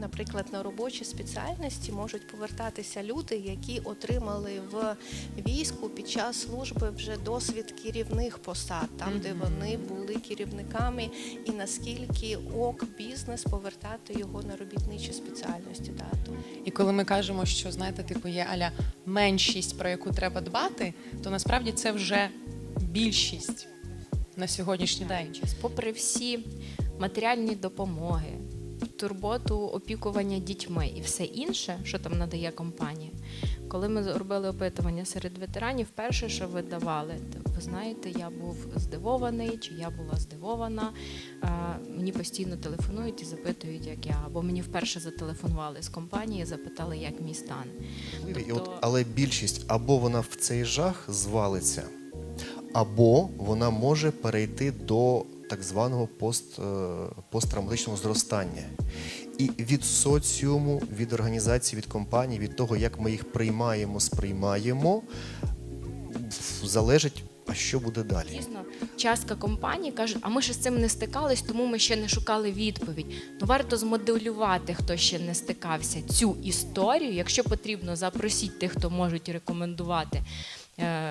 Наприклад, на робочі спеціальності можуть повертатися люди, які отримали в війську під час служби вже досвід керівних посад, там де вони були керівниками, і наскільки ок бізнес повертати його на робітничі спеціальності. Да, І коли ми кажемо, що знаєте, типу є аля меншість, про яку треба дбати, то насправді це вже більшість на сьогоднішній день. Попри всі матеріальні допомоги, турботу опікування дітьми і все інше, що там надає компанія. Коли ми робили опитування серед ветеранів, перше, що видавали, то, ви знаєте, я був здивований, чи я була здивована. Е, Мені постійно телефонують і запитують, як я. Або мені вперше зателефонували з компанії, запитали, як мій стан. І от, Тобто- але більшість або вона в цей жах звалиться, або вона може перейти до так званого пост, е, посттравматичного зростання. І від соціуму, від організації, від компаній, від того, як ми їх приймаємо, сприймаємо, залежить, а що буде далі. Дійсно, частка компаній каже, а ми ще з цим не стикались, тому ми ще не шукали відповідь. Ну варто змоделювати, хто ще не стикався цю історію. Якщо потрібно, запросіть тих, хто можуть рекомендувати,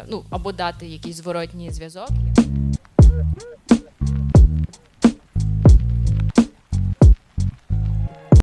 ну або дати якийсь зворотній зв'язок.